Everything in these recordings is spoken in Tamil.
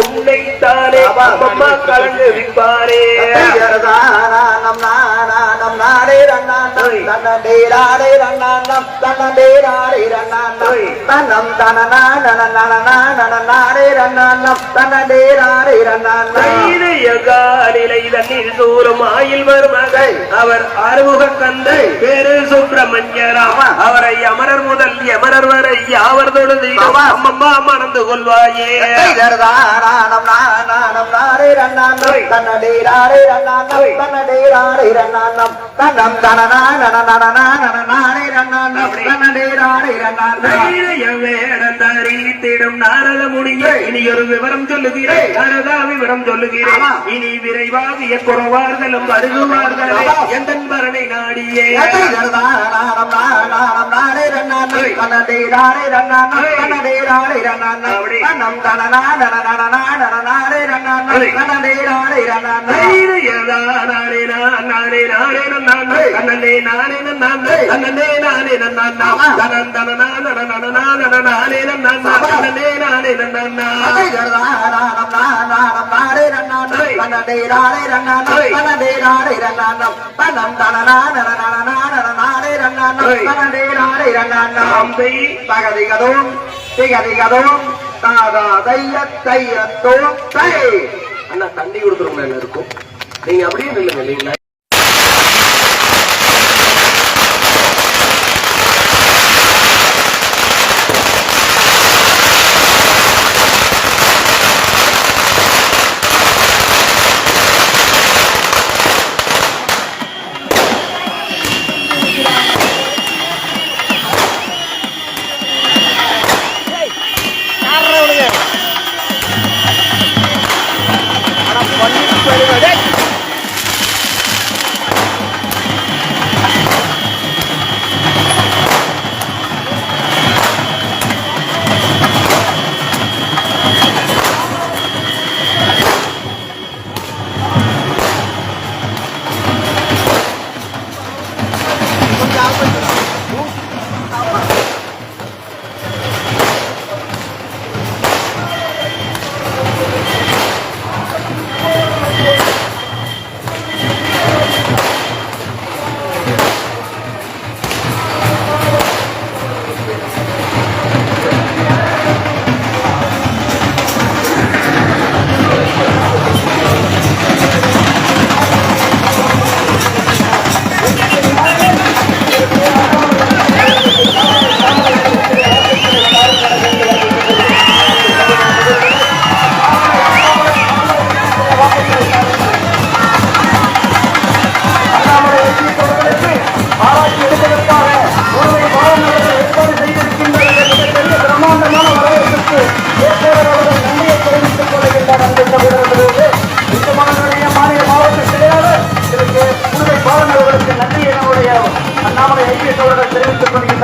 உன்னைத்தானே அம்மம்மா கலந்து விற்பாரே நம் நானம் ராடே ரண்ணாண்ணம் தன்னண்டே ராடே ரண்ணாண்ணம் தன்னண்டே ராடே ரண்ணாண்ணம் தன்னம் தனனா நனனா நனநாடே ரண்ணாண்ணம் தன்னண்டே ராடே ரண்ணாண்ணம் காலிலைதனில் தூரம் ஆயில் மருமகை அவர் ஆறுமுக கந்தை பேரு சுப்பிரமணியராம அவரை அமரர் முதல் எமரர் வரை யாவர் தொழுது அம்மம்மா மணந்து கொள்வாயே நானம் நானம் நாரே ரண்ணாண்ணம் தன்னடே ராரே ரண்ணாண்ணம் தன்னடே ராரே ரண்ணாண்ணம் தன்ன தடம் தனனா நனனனா நனநானே ரன்னான் நனனே ராடே ரன்னான் வேடம் தரித்திடும் நாரல முனியே இனி ஒரு விவரம் சொல்லுகிறேன் நாரதா விவரம் சொல்லுகிறேன் இனி விரைவாகிய குறவார்களும் வருகுவார்களே எந்த பரணை நாடியே நம் தனனா நனனனா நான் அண்ணனே நானே நானே அண்ணனே தைய தையத்தோம். தை தண்ணி கொடுக்குறவங்க என்ன இருக்கும் நீங்க அப்படியே நில்லுங்க இல்லைங்களா?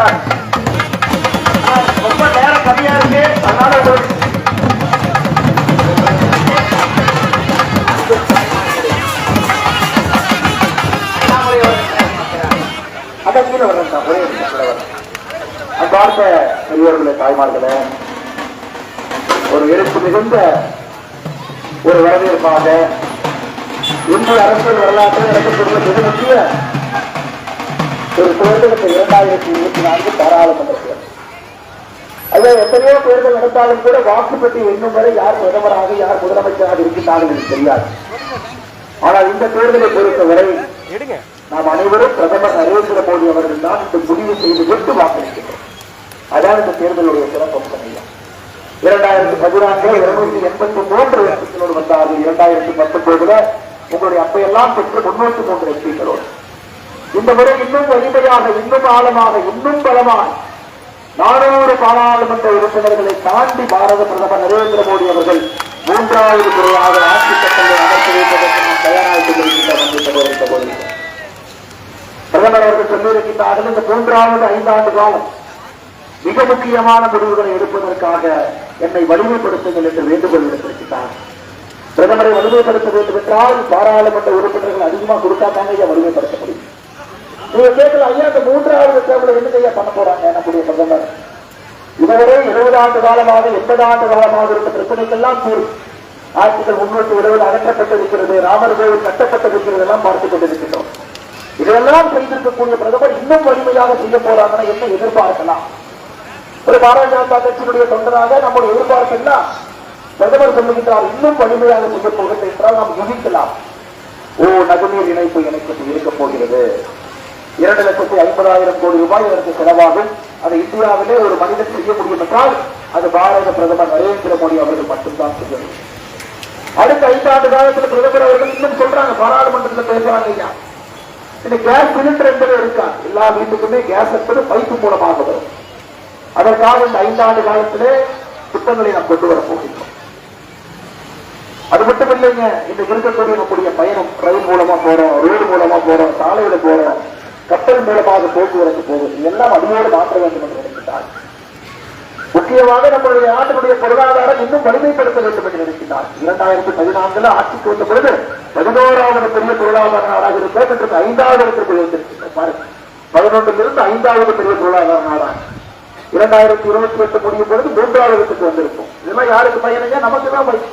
தெரிவித்துக் ரொம்ப நேரம் கம்மியா இருக்கு. அதனால உங்களுக்கு அண்ணாமலை கீழே வரேன் ஒரே நிமிஷம் வரேன் அன்பார்ந்த பெரியவர்களே தாய்மார்களே ஒரு எழுப்பு மிகுந்த ஒரு வரவேற்பாக இந்திய அரசியல் வரலாற்றில் நடக்கக்கூடிய மிக முக்கிய ஒரு தேர்தலுக்கு இரண்டாயிரத்தி இருபத்தி நான்கு பாராளுமன்ற தேர்தல். அதில் எத்தனையோ தேர்தல் நடந்தாலும் கூட வாக்குப்பட்டி எண்ணும் வரை யார் பிரதமராக யார் முதலமைச்சராக இருக்கின்றார்கள் என்று தெரியாது. ஆனால் இந்த தேர்தலை பொறுத்தவரை நாம் அனைவரும் பிரதமர் நரேந்திர மோடி அவர்கள் தான் இந்த முடிவு செய்து விட்டு வாக்களிக்கின்றோம். அதான் இந்த தேர்தலுடைய சிறப்பு இரண்டாயிரத்தி பதினான்கு இருநூத்தி எண்பத்தி மூன்று எம்பிக்களோடு வந்தார்கள். இரண்டாயிரத்தி பத்தொன்பதுல உங்களுடைய அப்பையெல்லாம் பெற்று முன்னூத்தி மூன்று எம்பிக்களோடு. இந்த முறை இன்னும் வலிமையாக இன்னும் ஆழமாக இன்னும் பலமாய் நானூறு பாராளுமன்ற உறுப்பினர்களை தாண்டி பாரத பிரதமர் நரேந்திர மோடி அவர்கள் மூன்றாவது முறையாக ஆட்சி சட்டங்களை அமர்த்த வைப்பதற்கு நாம் தயாராகிக் கொண்டிருக்கின்றோம் பிரதமர் அவர்கள் சொல்லியிருக்கின்றார்கள் இந்த மூன்றாவது ஐந்தாண்டு காலம் மிக முக்கியமான முடிவுகளை எடுப்பதற்காக என்னை வலிமைப்படுத்துங்கள் என்று வேண்டுகோள் விடுத்திருக்கிறார். பிரதமரை வலிமைப்படுத்த வேண்டும் என்றால் பாராளுமன்ற உறுப்பினர்கள் அதிகமா கொடுத்தா தாங்க வலிமைப்படுத்த முடியும். நீங்க கேட்கல ஐயா இந்த மூன்றாவது தேர்தல் என்ன செய்ய பண்ண போறாங்க? நம்முடைய பிரதமர். இதுவரை இருபது ஆண்டு காலமாக எண்பது ஆண்டு காலமாக இருந்த பிரச்சனைக்கெல்லாம் தீர்வு. ஆட்சிகள் முன்னூற்றி இருபது அகற்றப்பட்டிருக்கிறது ராமர் கோவில் கட்டப்பட்டிருக்கிறது எல்லாம் பார்த்துக் கொண்டிருக்கின்றோம். இதெல்லாம் செய்திருக்கக்கூடிய பிரதமர் இன்னும் வலிமையாக செய்ய போறாங்கன்னா என்ன எதிர்பார்க்கலாம்? ஒரு பாரதிய ஜனதா கட்சியினுடைய தொண்டராக நம்முடைய எதிர்பார்ப்பு என்ன? பிரதமர் சொல்லுகின்றார் இன்னும் வலிமையாக செய்ய போகிறது என்றால் நாம் யூகிக்கலாம். ஓ நகுநீர் இணைப்பு எனக்கு இருக்க போகிறது. இரண்டு லட்சத்தி ஐம்பதாயிரம் கோடி ரூபாய் இதற்கு செலவாகும். அதை இந்தியாவிலே ஒரு மனிதன் செய்ய முடியும் என்றால் அது பாரத பிரதமர் நரேந்திர மோடி அவர்கள் மட்டும்தான் செய்ய முடியும் அடுத்த ஐந்தாண்டு காலத்தில் பிரதமர் அவர்கள் இன்னும் சொல்றாங்க பாராளுமன்றத்தில் பேசுறாங்க ஐயா. இந்த கேஸ் சிலிண்டர் என்பது இருக்கா? எல்லா வீட்டுக்குமே கேஸ் என்பது பைப்பு மூலமாக வரும். அதற்காக இந்த ஐந்தாண்டு காலத்திலே திட்டங்களை நாம் கொண்டு வர போகின்றோம். அது மட்டும் இல்லைங்க இந்த இருக்கக்கூடிய நம்முடைய பயணம் ரயில் மூலமா போறோம் ரோடு மூலமா போறோம் சாலையில போறோம். கப்பல் மூலமாக போக்குவரத்து போகும் எல்லாம் அடியோடு மாற்ற வேண்டும் என்று நினைக்கிறார். முக்கியமாக நம்முடைய நாட்டினுடைய பொருளாதாரம் இன்னும் வலிமைப்படுத்த வேண்டும் என்று நினைக்கிறார். இரண்டாயிரத்தி பதினான்குல ஆட்சிக்கு வந்த பொழுது பதினோராவது பெரிய பொருளாதார நாடாக இருப்போம் என்று ஐந்தாவது இடத்திற்கு வந்திருக்கின்ற பாருங்க. பதினொன்றிலிருந்து ஐந்தாவது பெரிய பொருளாதார நாடாக. இரண்டாயிரத்தி இருபத்தி எட்டு முடியும் பொழுது மூன்றாவது இடத்துக்கு வந்திருக்கும். இதெல்லாம் யாருக்கு பயனுங்க நமக்கு தான் பயன்.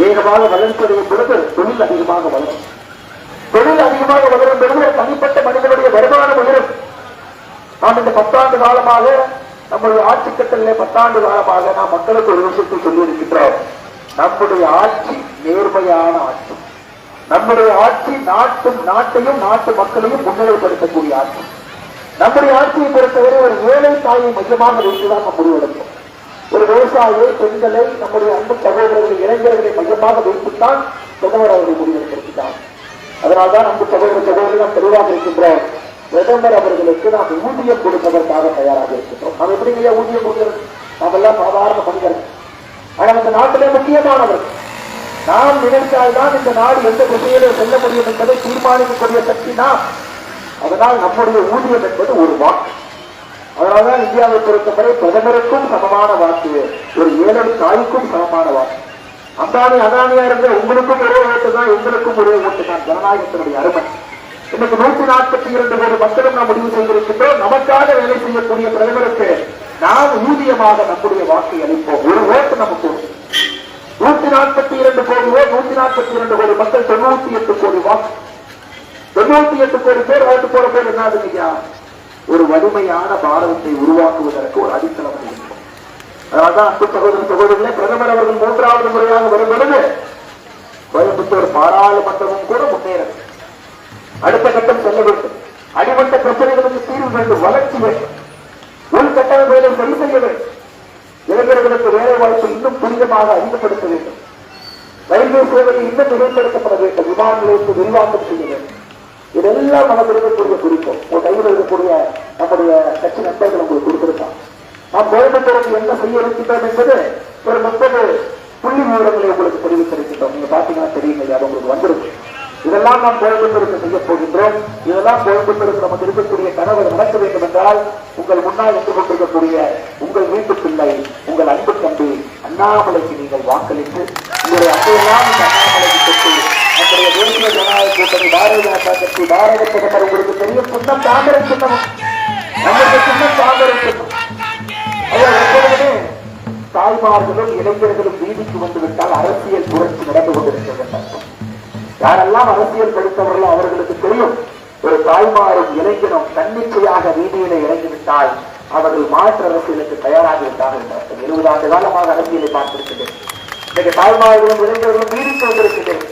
வேகமாக வளர்ச்சி அடையும் பொழுது தொழில் அதிகமாக வளரும். தொழில் அதிகமாக வளரும் பொழுது தனிப்பட்ட மனிதனுடைய வருமானம் உயரும். நாம் இந்த பத்தாண்டு காலமாக நம்முடைய ஆட்சி கட்டளை பத்தாண்டு காலமாக நாம் மக்களுக்கு ஒரு விஷயத்தை சொல்லி இருக்கின்றோம் நம்முடைய ஆட்சி நேர்மையான ஆட்சி. நம்முடைய ஆட்சி நாட்டும் நாட்டையும் நாட்டு மக்களையும் முன்னிலைப்படுத்தக்கூடிய ஆட்சி. நம்முடைய ஆட்சியை பொறுத்தவரை ஒரு ஏழை தாயை மையமாக வைத்துதான் நம்ம முடிவெடுக்கும் ஒரு விவசாயியை பெண்களை நம்முடைய அன்பு சகோதரர்களை இளைஞர்களை மையமாக வைத்துத்தான் பிரதமர் அவர்கள் முடிவெடுத்திருக்கிறார். அதனால்தான் அன்பு சகோதர சகோதரி தெளிவாக இருக்கின்ற பிரதமர் அவர்களுக்கு நாம் ஊதியம் கொடுப்பதற்காக தயாராக இருக்கின்றோம். நாம் எப்படி ஐயா ஊதியம் கொடுக்கிறது? நாம் எல்லாம் சாதாரண மனிதர்கள். ஆனால் இந்த நாட்டிலே முக்கியமானவர். நாம் நினைத்தால்தான் இந்த நாடு எந்த திசையிலே செல்ல முடியும் என்பதை தீர்மானிக்கக்கூடிய சக்தி நாம். அதனால் நம்முடைய ஊதியம் என்பது ஒரு வாக்கு. அதனால்தான் இந்தியாவை பொறுத்தவரை பிரதமருக்கும் சமமான வாக்கு. ஒரு ஏழு தாய்க்கும் சமமான வாக்கு. அந்தானி அதானியா இருந்த உங்களுக்கும் ஒரே ஓட்டு தான் எங்களுக்கும் ஒரே ஓட்டு தான். ஜனநாயகத்தினுடைய அருமை. இன்னைக்கு நூத்தி நாற்பத்தி இரண்டு கோடி மக்களும் நாம் முடிவு செய்திருக்கின்றோம். நமக்காக வேலை செய்யக்கூடிய பிரதமருக்கு நாம் ஊதியமாக நம்முடைய வாக்கை அளிப்போம். ஒரு ஓட்டு நமக்கு உண்டு. நூத்தி நாற்பத்தி இரண்டு கோடி ஓ நூத்தி நாற்பத்தி இரண்டு கோடி மக்கள் தொண்ணூத்தி எட்டு கோடி வாக்கு. தொண்ணூத்தி எட்டு கோடி பேர் ஓட்டு போற பேர் என்ன ஆகுதுங்கய்யா ஒரு வலிமையான பாரதத்தை உருவாக்குவதற்கு ஒரு அடித்தளம் இருக்கும் அதனால்தான் அன்பு சகோதர சகோதரர்களே பிரதமர் அவர்கள் மூன்றாவது முறையாக வரும் பொழுது கோயம்புத்தூர் பாராளுமன்றமும் கூட முன்னேறும் அடுத்த கட்டம் செல்ல வேண்டும். அடிமட்ட பிரச்சனைகளுக்கு தீர்வு வேண்டும். வளர்ச்சி வேண்டும். உள்கட்டமைப்புகளை சரி செய்ய வேண்டும். இளைஞர்களுக்கு வேலை வாய்ப்பு இன்னும் துரிதமாக அதிகப்படுத்த வேண்டும். ரயில்வே சேவையை இன்னும் மேம்படுத்தப்பட வேண்டும். விமான நிலையத்தை விரிவாக்கம் செய்ய வேண்டும். இதெல்லாம் நமக்கு இருக்கக்கூடிய குறிப்போம் ஒரு கையில் இருக்கக்கூடிய நம்முடைய கட்சி நண்பர்கள் உங்களுக்கு கொடுத்திருக்காங்க. நாம் கோயம்புத்தூருக்கு என்ன செய்ய இருக்கின்றோம் என்பது ஒரு முப்பது புள்ளி விவரங்களை உங்களுக்கு தெரிவித்திருக்கின்றோம். நீங்க பாத்தீங்கன்னா தெரியுங்க அது உங்களுக்கு வந்திருக்கு இதெல்லாம் நாம் கோயம்புத்தூருக்கு செய்ய போகின்றோம். இதெல்லாம் கோயம்புத்தூருக்கு நமக்கு இருக்கக்கூடிய கனவு நடக்க வேண்டும் என்றால் உங்கள் முன்னால் நின்று கொண்டிருக்கக்கூடிய உங்கள் வீட்டு பிள்ளை உங்கள் அன்பு தம்பி அண்ணாமலைக்கு நீங்கள் வாக்களித்து உங்களுடைய அன்பையெல்லாம் இந்த அண்ணாமலைக்கு பெற்று நம்முடைய தேசிய ஜனநாயக கூட்டணி பாரதிய ஜனதா கட்சி பாரத பிரதமர் உங்களுக்கு பெரிய புண்ணம் தாமரை சின்னம் நம்முடைய சின்னம் தாமரை சின்னம் தாய்மார்களும் இளைஞர்களும் வீதிக்கு வந்து விட்டால் அரசியல் புரட்சி நடந்து கொண்டிருக்கின்றனர் யாரெல்லாம் அரசியல் படித்தவர்களோ அவர்களுக்கு தெரியும் ஒரு தாய்மாரும் இளைஞனும் தன்னிச்சையாக வீதியில இறங்கிவிட்டால் அவர்கள் மாற்று அரசியலுக்கு தயாராகி விட்டார்கள் என்று எழுபது ஆண்டு காலமாக அரசியலை பார்த்திருக்கிறேன். இன்னைக்கு தாய்மார்களும் இளைஞர்களும் வீதிக்கு வந்திருக்கிறேன்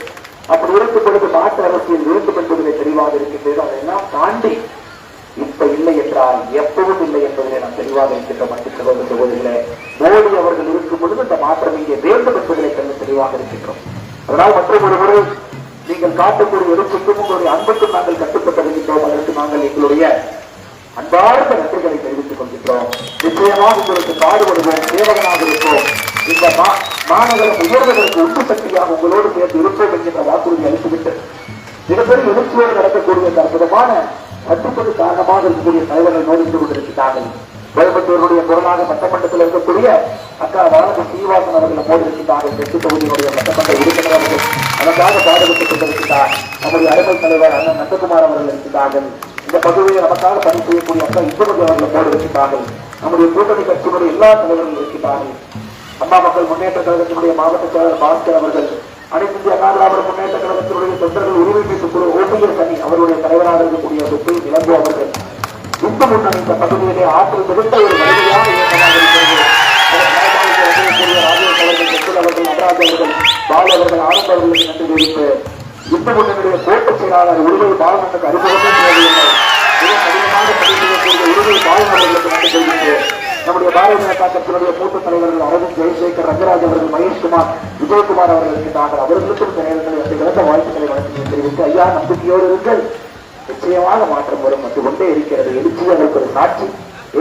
அப்படி இருக்கும் பொழுது மாற்று அரசியல் இருந்து என்பதிலே தெளிவாக இருக்கின்றது அதையெல்லாம் தாண்டி இல்லை என்றால் எப்பவும் இல்லை என்பதிலே நாம் தெளிவாக இருக்கின்ற மற்ற சகோதர சகோதரிகளே மோடி அவர்கள் இருக்கும் பொழுது இந்த மாற்றம் இங்கே வேண்டும் என்பதிலே கண்டு தெளிவாக இருக்கின்றோம் அதனால் மற்றும் ஒரு முறை நீங்கள் காட்டக்கூடிய எழுத்துக்கும் உங்களுடைய அன்புக்கும் நாங்கள் கட்டுப்பட்டு வருகின்றோம் அதற்கு நாங்கள் எங்களுடைய அன்பார்ந்த நன்றிகளை தெரிவித்துக் கொள்கின்றோம். நிச்சயமாக உங்களுக்கு பாடுபடுவோம் சேவகனாக இருப்போம். இந்த மா- உயர்வதற்கு உந்து சக்தியாக உங்களோடு சேர்ந்து இருப்போம் என்கின்ற வாக்குறுதி அளித்துவிட்டு தினசரி எழுச்சியோடு நடக்கக்கூடிய இந்த அற்புதமான கட்டுப்பது காரணமாக இருக்கக்கூடிய தலைவர்கள் நோடித்துக் கொண்டிருக்கிறார்கள். கோயம்புத்தூருடைய குரலாக சட்டமன்றத்தில் இருக்கக்கூடிய அக்கா வானதி சீனிவாசன் அவர்கள் மோடி தெற்கு தொகுதியினுடைய சட்டமன்ற உறுப்பினர் அவர்கள் நமக்காக பாடுபட்டுக் கொண்டிருக்கிறார். நம்முடைய அருமை தலைவர் அண்ணன் நந்தகுமார் அவர்கள் இருக்கிறார்கள். இந்த பகுதியை நமக்காக பணி செய்யக்கூடிய அக்கா இந்துமதி அவர்கள் மோடி நம்முடைய கூட்டணி கட்சியினுடைய எல்லா தலைவர்களும் இருக்கிறார்கள். அம்மா மக்கள் முன்னேற்ற கழகத்தினுடைய மாவட்ட செயலர் பாஸ்கர் அவர்கள் அனைத்து இந்திய அண்ணா முன்னேற்ற கழகத்தினுடைய தொண்டர்கள் உரிமை மீட்பு குழு ஓபிஎஸ் அணி அவருடைய தலைவராக இருக்கக்கூடிய சுப்பை இளங்கோ அவர்கள் இந்து முன்னணி இந்த பகுதியிலே ஆற்றல் மிகுந்த ஒரு வலிமையான இயக்கமாக இருக்கிறது. அவர்கள் செந்தில் அவர்கள் நன்றி தெரிவித்து இந்து முன்னணியுடைய கோட்ட செயலாளர் உரிமை பாலமன்னுக்கு அறிமுகமே பாரதிய ஜனதா கட்சியினுடைய மூத்த தலைவர்கள் அரவிந்த் ஜெயசேகர் ரங்கராஜ் அவர்கள் மகேஷ்குமார் விஜயகுமார் அவர்கள் இருக்கின்றார்கள் அவர்களுக்கும் இந்த நேரத்தில் வந்து சிறந்த வாழ்த்துக்களை வழங்கி தெரிவித்து ஐயா நம்பிக்கையோடு இருங்கள். நிச்சயமாக மாற்றம் வரும். வந்து கொண்டே இருக்கிறது. எழுச்சி அதற்கு ஒரு சாட்சி.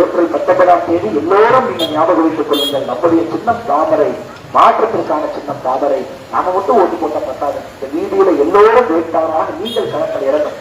ஏப்ரல் பத்தொன்பதாம் தேதி எல்லோரும் நீங்கள் ஞாபகம் வைத்துக் கொள்ளுங்கள். நம்முடைய சின்னம் தாமரை. மாற்றத்திற்கான சின்னம் தாமரை. நாம மட்டும் ஓட்டு போட்ட பத்தாது. இந்த வீதியில எல்லோரும் வேட்பாளராக நீங்கள் களத்தில் இறங்கும்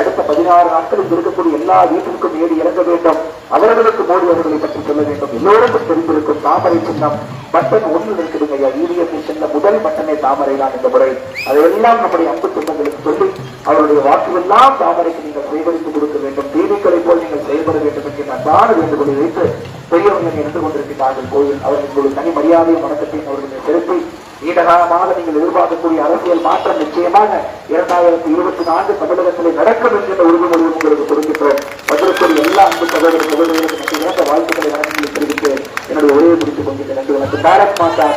அடுத்த பதினாறு நாட்களுக்கு இருக்கக்கூடிய எல்லா வீட்டிற்கும் ஏறி இறங்க வேண்டும். அவர்களுக்கு மோடி அவர்களை பற்றி சொல்ல வேண்டும். எல்லோருக்கும் தெரிந்திருக்கும் தாமரை சின்னம். பட்டன் ஒன்று இருக்குதுங்க ஐயா. இவிஎம் சின்ன முதல் பட்டனை தாமரை தான் இந்த முறை. அதையெல்லாம் நம்முடைய அன்பு சொந்தங்களுக்கு சொல்லி அவருடைய வாக்குவெல்லாம் தாமரைக்கு நீங்கள் சேகரித்து கொடுக்க வேண்டும். தீவிக்களை போல் நீங்கள் செயல்பட வேண்டும் என்று அன்பான வேண்டுகோளை வைத்து பெரியவர்கள் இருந்து கொண்டிருக்கிறார்கள் கோயில் அவர்கள் தனி மரியாதையும் வணக்கத்தையும் அவர்களுக்கு செலுத்தி நீண்டகாலமாக நீங்கள் எதிர்பார்க்கக்கூடிய அரசியல் மாற்றம் நிச்சயமாக இரண்டாயிரத்தி இருபத்தி நான்கு தமிழகத்திலே நடக்கும் என்கின்ற உறுதிமொழி உங்களுக்கு கொடுக்கின்றோம் எல்லா அன்பு சகோதர சகோதரர்களுக்கு நன்றி வாழ்த்துக்களை வழங்கி தெரிவித்து என்னுடைய உரையை முடித்துக் கொண்டிருக்கிறேன் எனக்கு வணக்கம். பாரத் மாதா